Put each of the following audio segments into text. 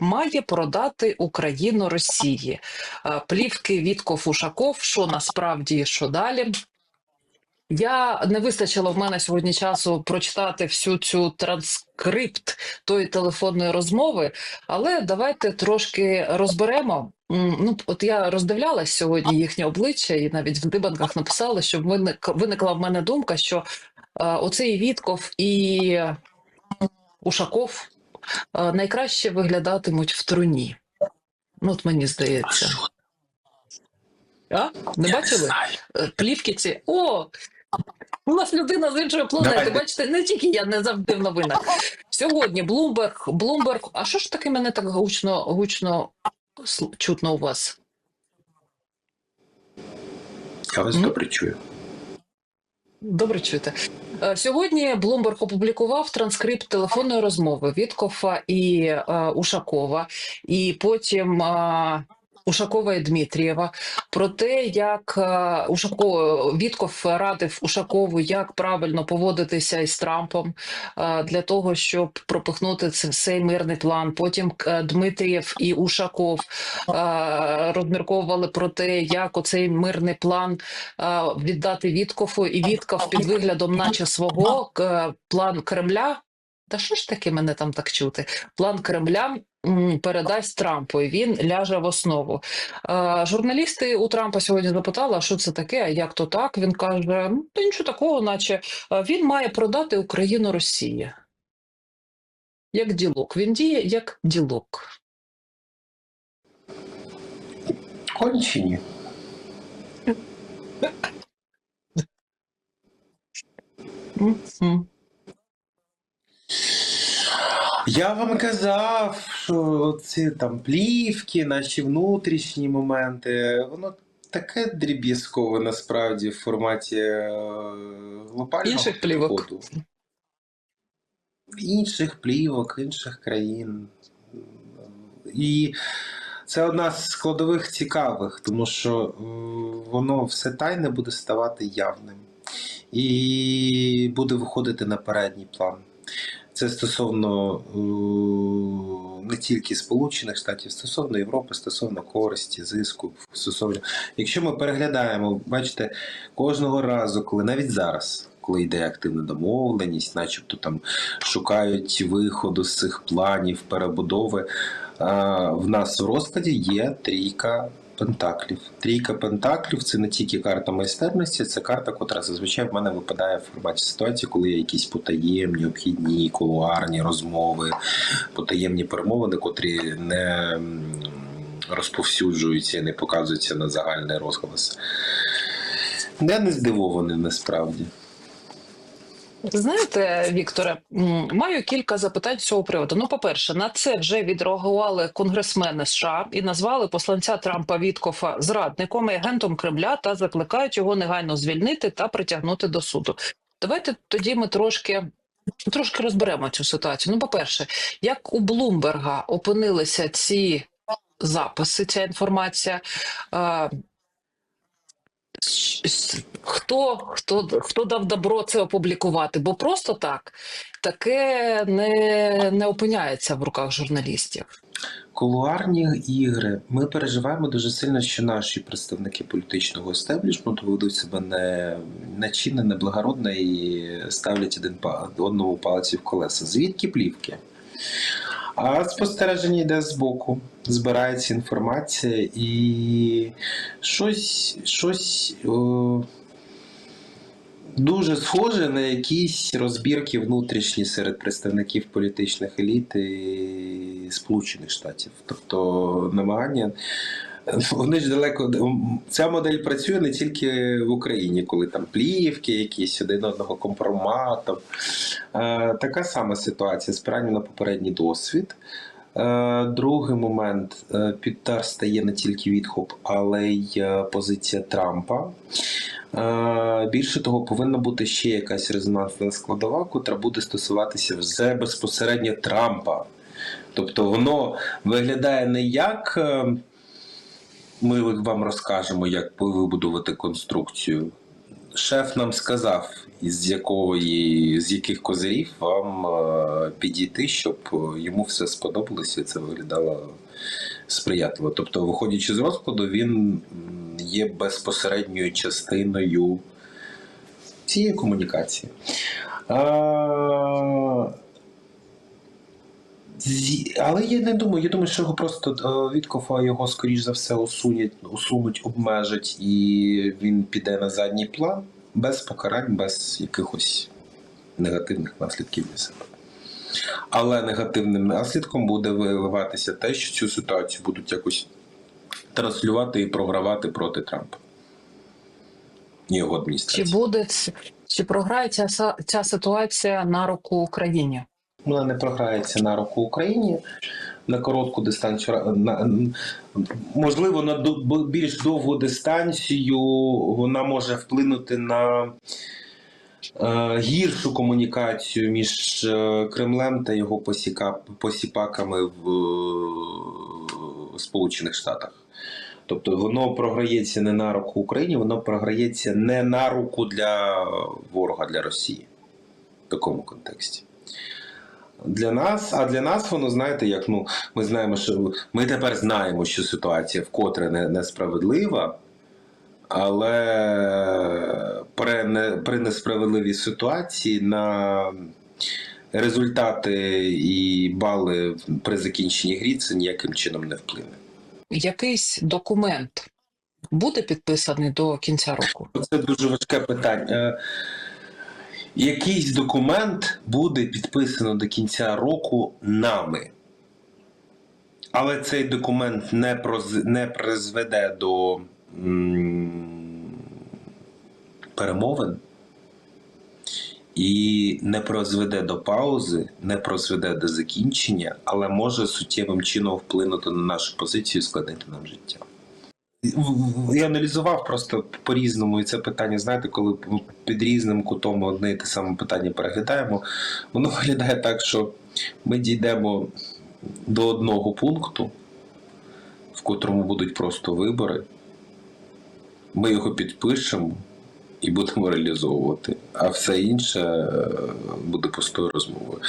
має продати Україну Росії. Е, Плівки Вітков Ушаков, що насправді, що далі. Я не вистачило в мене сьогодні часу прочитати всю цю транскрипт тої телефонної розмови, але давайте трошки розберемо. Ну, от я роздивлялась сьогодні їхнє обличчя, і навіть в дибанках написала, що виник, виникла в мене думка, що е, оцей Вітков і Ушаков найкраще виглядатимуть в труні. Ну, от мені здається. А? Не бачили? Е, Плівки ці. О! У нас людина з іншої планети. Давайте. Бачите, не тільки я не завжди в новинах. Сьогодні Блумберг, Блумберг. А що ж таки мене так гучно, гучно чутно у вас? Я вас добре чую. Добре чуєте. Е, Сьогодні Блумберг опублікував транскрипт телефонної розмови Віткофа і е, Ушакова, і потім е, Ушакова і Дмитрієва про те, як е, Ушаков, Вітков радив Ушакову, як правильно поводитися із Трампом е, для того, щоб пропихнути це- цей мирний план. Потім е, Дмитрієв і Ушаков розмірковували про те, як оцей мирний план віддати Віткофу, і Вітков під виглядом, наче свого план Кремля. Та що ж таки мене там так чути? План Кремля передасть Трампу, і він ляже в основу. Е, журналісти у Трампа сьогодні запитали, що це таке, а як то так? Він каже: ну, та нічого такого, наче е, він має продати Україну Росії. Як ділок. Він діє як ділок. Кончені. Мгм. Я вам казав, що ці там плівки, наші внутрішні моменти, воно таке дріб'язкове насправді в форматі е, глобального Інших плівок. підходу. Інших плівок, інших країн. І це одна з складових цікавих, тому що е, воно все тайне буде ставати явним і буде виходити на передній план. Це стосовно е, не тільки Сполучених Штатів, стосовно Європи, стосовно користі, зиску, стосовно. Якщо ми переглядаємо, бачите, кожного разу, коли навіть зараз, коли йде активна домовленість, начебто там шукають виходу з цих планів, перебудови, в нас у розкладі є трійка. Пентаклів. Трійка пентаклів це не тільки карта майстерності, це карта, котра зазвичай в мене випадає в форматі ситуації, коли є якісь потаємні, обхідні, кулуарні розмови, потаємні перемовини, котрі не розповсюджуються і не показуються на загальний розголос. Я не здивований насправді. Знаєте, Вікторе, маю кілька запитань з цього приводу. Ну, по-перше, на це вже відреагували конгресмени США і назвали посланця Трампа Віткофа зрадником і агентом Кремля та закликають його негайно звільнити та притягнути до суду. Давайте тоді ми трошки. Трошки розберемо цю ситуацію. Ну, по-перше, як у Блумберга опинилися ці записи, ця інформація? Хто, хто, хто дав добро це опублікувати? Бо просто так таке не, не опиняється в руках журналістів. Кулуарні ігри. Ми переживаємо дуже сильно, що наші представники політичного естеблішменту ведуть себе не нечинно, неблагородно і ставлять один одному палиці в колеса. Звідки плівки? А спостереження йде з боку, збирається інформація і щось, щось о, дуже схоже на якісь розбірки внутрішні серед представників політичних еліт і Сполучених Штатів. Тобто намагання. Вони ж далеко ця модель працює не тільки в Україні, коли там плівки, якісь один одного компроматом. Е, така сама ситуація спирання на попередній досвід. Е, Другий момент е, підтар стає не тільки відхоп, але й позиція Трампа. Більше того, повинна бути ще якась резонансна складова, котра буде стосуватися вже безпосередньо Трампа. Тобто воно виглядає не як ми вам розкажемо, як вибудувати конструкцію шеф нам сказав, із якої з яких козирів вам е, підійти, щоб е, йому все сподобалося, і це виглядало сприятливо. Тобто, виходячи з розкладу, він є безпосередньою частиною цієї комунікації. А, зі- але я не думаю. Я думаю, що його просто е, Віткофа його, скоріш за все, усунуть, усунуть, обмежать, і він піде на задній план без покарань, без якихось негативних наслідків для себе. Але негативним наслідком буде виливатися те, що цю ситуацію будуть якось транслювати і програвати проти Трампа. І його Чи буде чи програє ця, ця ситуація на руку Україні? Вона не програється на руку Україні на коротку дистанцію. На, можливо, на більш довгу дистанцію вона може вплинути на е, гіршу комунікацію між е, Кремлем та його посіка, посіпаками в е, Сполучених Штатах. Тобто воно програється не на руку Україні, воно програється не на руку для ворога для Росії в такому контексті. Для нас, а для нас воно знаєте, як ну ми знаємо, що ми тепер знаємо, що ситуація вкотре не, несправедлива, але при, не, при несправедливій ситуації на результати і бали при закінченні грі це ніяким чином не вплине. Якийсь документ буде підписаний до кінця року? Це дуже важке питання. Якийсь документ буде підписано до кінця року нами. Але цей документ не, проз... не призведе до м, перемовин і не призведе до паузи, не призведе до закінчення, але може суттєвим чином вплинути на нашу позицію і складати нам життя. Я аналізував просто по-різному, і це питання, знаєте, коли під різним кутом одне і те саме питання переглядаємо, воно виглядає так, що ми дійдемо до одного пункту, в котрому будуть просто вибори, ми його підпишемо і будемо реалізовувати, а все інше е, буде пустою розмовою.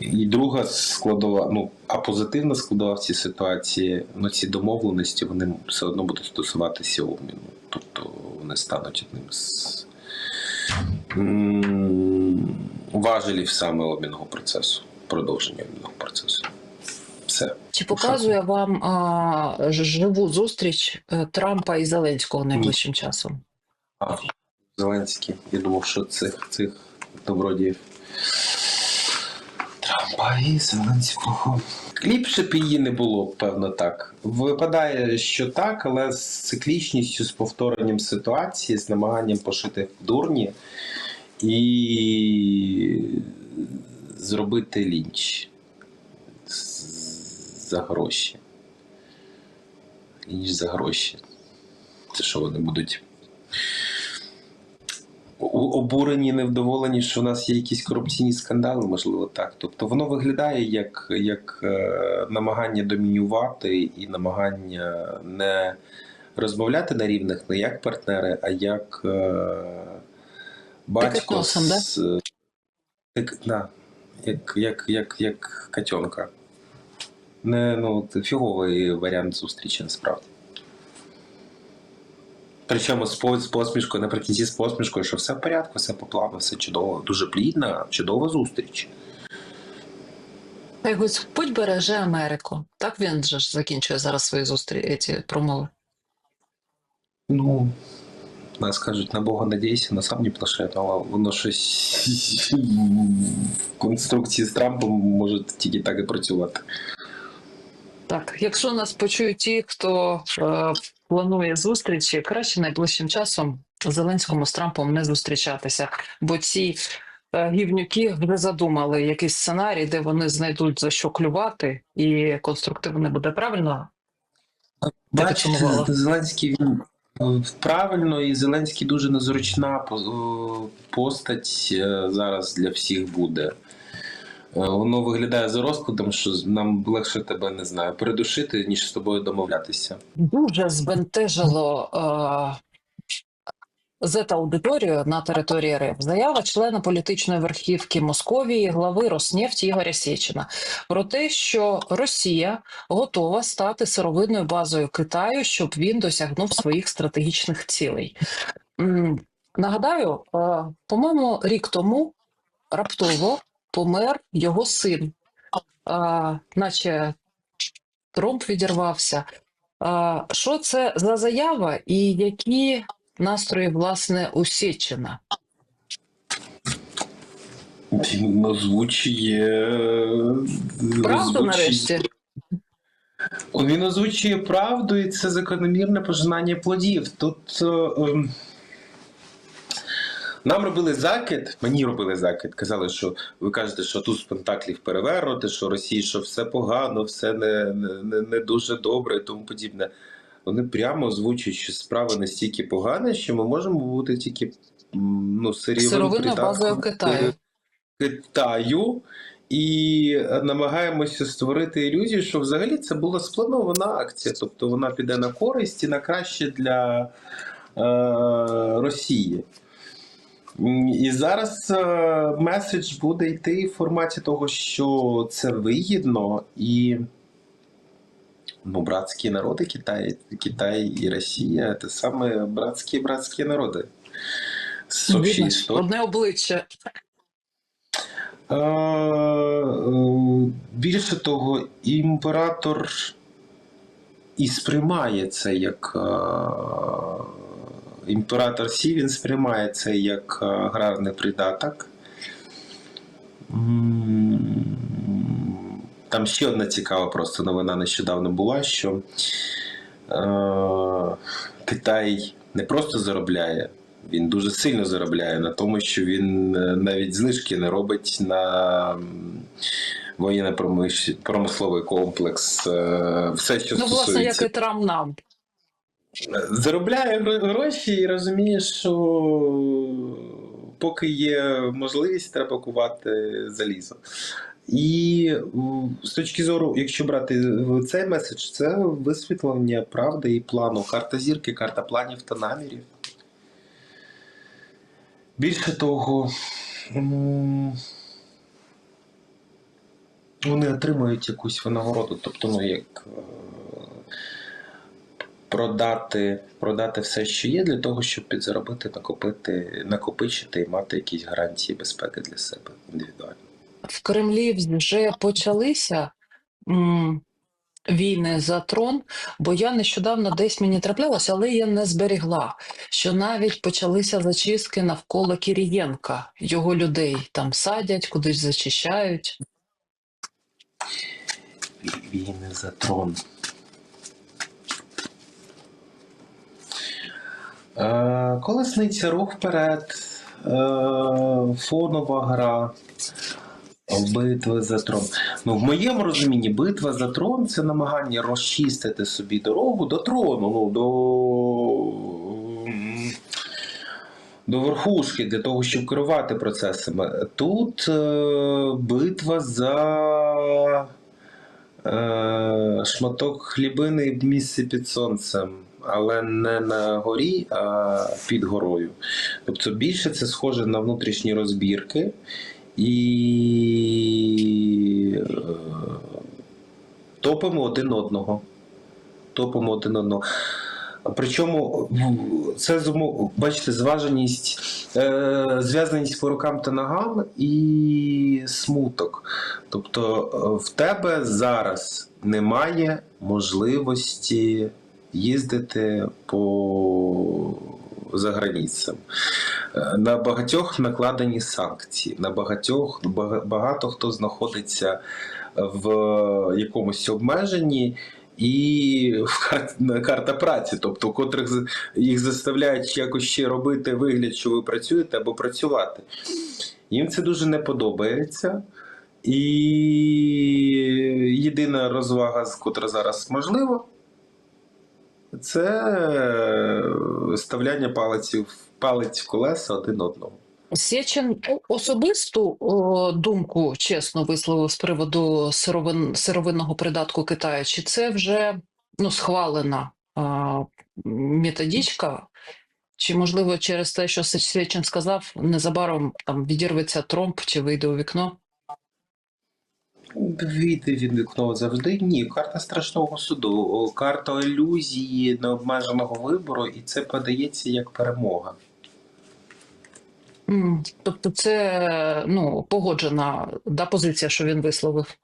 І друга складова, ну а позитивна складова в цій ситуації, ну ці домовленості вони все одно будуть стосуватися обміну. Тобто вони стануть одним з важелів саме обмінного процесу, продовження обмінного процесу. Все. Чи показує вам а, живу зустріч е, Трампа і Зеленського найближчим часом? А, Зеленський. Я думав, що цих цих добродіїв. Зеленського. Ліпше б її не було, певно, так. Випадає, що так, але з циклічністю, з повторенням ситуації, з намаганням пошити в дурні і зробити лінч за гроші. Лінч за гроші. Це що вони будуть обурені, невдоволені, що у нас є якісь корупційні скандали, можливо, так. Тобто воно виглядає як, як е, намагання домінювати і намагання не розмовляти на рівних не як партнери, а як е, батько носом, да? з як, да, як, як, як, як котенка. Не, ну, фіговий варіант зустрічі насправді. Причому з посмішкою, наприкінці з посмішкою, що все в порядку, все по плану, все чудово. Дуже плідна, чудова зустріч. Хай Господь береже Америку. Так він же ж закінчує зараз свої зустрічі ці промови. Ну, нас кажуть, на Бога надійся, на сам не плашет, але воно щось в конструкції з Трампом може тільки так і працювати. Так, якщо нас почують ті, хто е, планує зустрічі, краще найближчим часом Зеленському з Трампом не зустрічатися, бо ці е, гівнюки вже задумали якийсь сценарій, де вони знайдуть за що клювати, і конструктивно не буде правильно. Бачите. Зеленський він е, правильно, і Зеленський дуже незручна е, постать зараз для всіх буде. Е, Воно виглядає за розкладом, що нам легше тебе не знаю, передушити, ніж з тобою домовлятися. Дуже збентежило е, Зет-аудиторію на території РФ. Заява члена політичної верхівки Московії, глави Роснефті Ігоря Сєчина про те, що Росія готова стати сировинною базою Китаю, щоб він досягнув своїх стратегічних цілей. Нагадаю, е, по-моєму, рік тому раптово помер його син, Е, наче Тромп відірвався. Е, Що це за заява і які настрої власне у Сєчина? Він озвучує. Правду нарешті? Він озвучує правду, і це закономірне пожинання плодів. Тут е, ем, нам робили закид, мені робили закид. Казали, що ви кажете, що тут з пентаклів перевернути, що Росії, що все погано, все не, не, не, дуже добре і тому подібне. Вони прямо озвучують, що справа настільки погана, що ми можемо бути тільки ну, Сировинною базою Китаю. Китаю і намагаємося створити ілюзію, що взагалі це була спланована акція, тобто вона піде на користь і на краще для е, Росії. І зараз е, меседж буде йти в форматі того, що це вигідно і. Ну, братські народи Китай, Китай і Росія це саме братські братські народи. Історії. Одне обличчя. Е, е, Більше того, імператор і сприймає це як імператор Сі, він сприймає це як е, аграрний придаток. Там ще одна цікава просто новина нещодавно була, що е, Китай не просто заробляє, він дуже сильно заробляє на тому, що він е, навіть знижки не робить на воєнно-промисловий комплекс, е, все, що Ну, власне, як і Трамп нам. Заробляє гроші і розуміє, що поки є можливість, треба кувати залізо. І з точки зору, якщо брати цей меседж, це висвітлення правди і плану. Карта зірки, карта планів та намірів. Більше того, вони отримують якусь винагороду. Тобто, ну як е, продати, продати все, що є, для того, щоб підзаробити, накопити, накопичити і мати якісь гарантії безпеки для себе індивідуально. В Кремлі вже почалися м, війни за трон, бо я нещодавно десь мені траплялося, але я не зберігла, що навіть почалися зачистки навколо Кірієнка. Його людей там садять, кудись зачищають. Війни за трон. Колесниця рух вперед, е, фонова гра, битви за трон. Ну, в моєму розумінні, битва за трон це намагання розчистити собі дорогу до трону, ну, до, до верхушки, для того, щоб керувати процесами. Тут е, битва за е, шматок хлібини і місце під сонцем, але не на горі, а під горою. Тобто більше це схоже на внутрішні розбірки і е, топимо один одного. Топимо один одного. Причому це зумов- бачите, зваженість, е, зв'язаність по рукам та ногам і смуток. Тобто е, в тебе зараз немає можливості їздити по заграницям. Е, На багатьох накладені санкції, на багатьох багато хто знаходиться в якомусь обмеженні. І карта праці, тобто котрих їх заставляють якось ще робити вигляд, що ви працюєте або працювати. Їм це дуже не подобається. І єдина розвага, котра зараз можлива, це ставляння палиців, палець в колеса один одного. Сєчин особисту о, думку чесно висловив з приводу сировин, сировинного придатку Китаю, чи це вже ну, схвалена а, методичка, Чи можливо через те, що Сечин сказав, незабаром там відірветься тромб чи вийде у вікно? Війти від вікно завжди ні. Карта страшного суду, карта ілюзії необмеженого вибору, і це подається як перемога. Тобто, це ну погоджена да, позиція, що він висловив.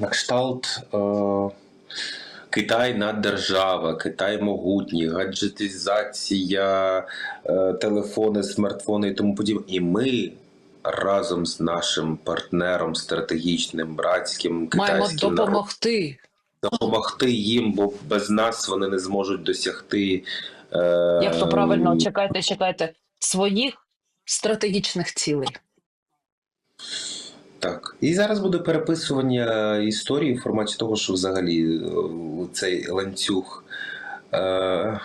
На кшталт е, Китай наддержава, Китай могутній, гаджетизація, е, телефони, смартфони і тому подібне. І ми разом з нашим партнером стратегічним, братським, Маємо китайським народом допомогти. допомогти їм, бо без нас вони не зможуть досягти. Е, Як то правильно, чекайте, чекайте своїх стратегічних цілей. Так. І зараз буде переписування історії в форматі того, що взагалі е, цей ланцюг. Е,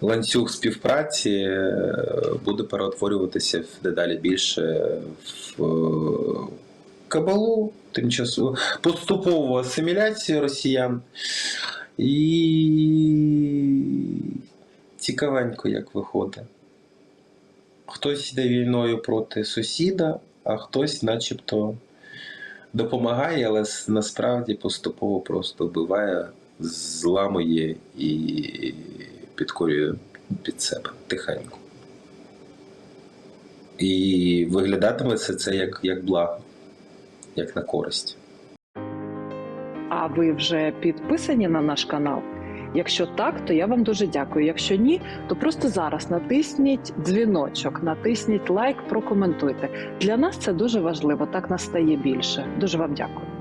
Ланцюг співпраці е, буде переутворюватися в дедалі більше в е, кабалу, тимчасово поступову асиміляцію росіян. І цікавенько, як виходить. Хтось йде війною проти сусіда, а хтось, начебто, допомагає, але насправді поступово просто вбиває, зламує і підкорює під себе тихенько. І виглядатиме це, це як, як благо, як на користь. А ви вже підписані на наш канал? Якщо так, то я вам дуже дякую. Якщо ні, то просто зараз натисніть дзвіночок, натисніть лайк, прокоментуйте. Для нас це дуже важливо. Так нас стає більше. Дуже вам дякую.